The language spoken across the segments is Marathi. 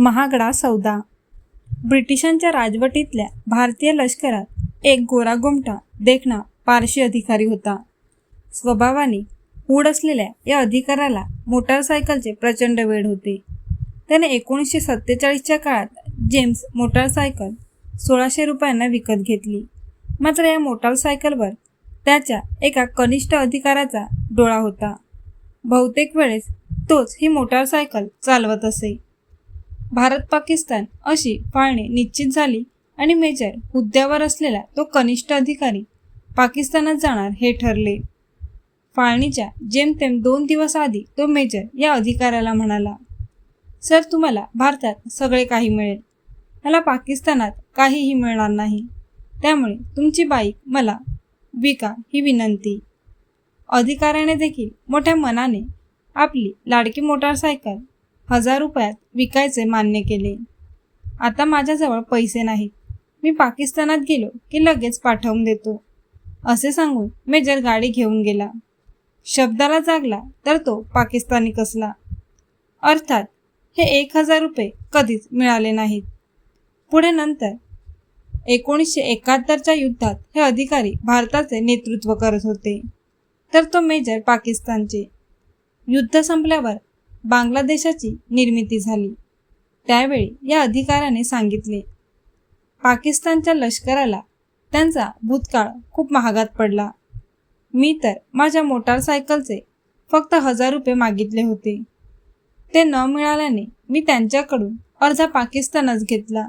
महागडा सौदा. ब्रिटिशांच्या राजवटीतल्या भारतीय लष्करात एक गोरा गोमटा देखणा पारशी अधिकारी होता. स्वभावाने हूड असलेल्या या अधिकाऱ्याला मोटारसायकलचे प्रचंड वेळ होते. त्याने एकोणीसशे सत्तेचाळीसच्या काळात जेम्स मोटारसायकल सोळाशे रुपयांना विकत घेतली. मात्र या मोटारसायकलवर त्याच्या एका कनिष्ठ अधिकाऱ्याचा डोळा होता. बहुतेक वेळेस तोच ही मोटारसायकल चालवत असे. भारत पाकिस्तान अशी फाळणी निश्चित झाली आणि मेजर हुद्द्यावर असलेला तो कनिष्ठ अधिकारी पाकिस्तानात जाणार हे ठरले. फाळणीच्या जेमतेम दोन दिवस आधी तो मेजर या अधिकाऱ्याला म्हणाला सर तुम्हाला भारतात सगळे काही मिळेल. मला पाकिस्तानात काहीही मिळणार नाही. त्यामुळे तुमची बाईक मला विका ही विनंती. अधिकाऱ्याने देखील मोठ्या मनाने आपली लाडकी मोटारसायकल हजार रुपयात विकायचे मान्य केले. आता माझ्याजवळ पैसे नाहीत. मी पाकिस्तानात गेलो की लगेच पाठवून देतो. असे सांगून मेजर गाडी घेऊन गेला. शब्दाला जागला तर तो पाकिस्तानी कसला. अर्थात हे एक हजार रुपये कधीच मिळाले नाहीत. पुढे नंतर एकोणीसशे एकाहत्तरच्या युद्धात हे अधिकारी भारताचे नेतृत्व करत होते. तर तो मेजर पाकिस्तानचे. युद्ध संपल्यावर बांगलादेशाची निर्मिती झाली. त्यावेळी या अधिकाऱ्याने सांगितले पाकिस्तानच्या लष्कराला त्यांचा भूतकाळ खूप महागात पडला. मी तर माझ्या मोटारसायकलचे फक्त हजार रुपये मागितले होते. ते न मिळाल्याने मी त्यांच्याकडून अर्धा पाकिस्तानच घेतला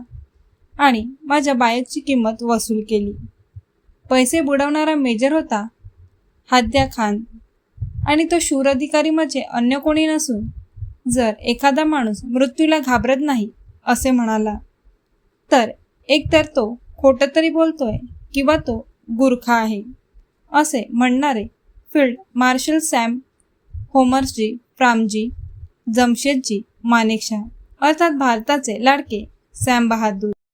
आणि माझ्या बाईकची किंमत वसूल केली. पैसे बुडवणारा मेजर होता हाद्या खान आणि तो शूर अधिकारी म्हणजे अन्य कोणी नसून जर एखादा माणूस मृत्यूला घाबरत नाही असे म्हणाला तर एकतर तो खोटं तरी बोलतोय किंवा तो गुरखा आहे असे म्हणणारे फील्ड मार्शल सॅम होमर्सजी फ्रामजी जमशेदजी मानेकशा अर्थात भारताचे लाडके सॅम बहादूर.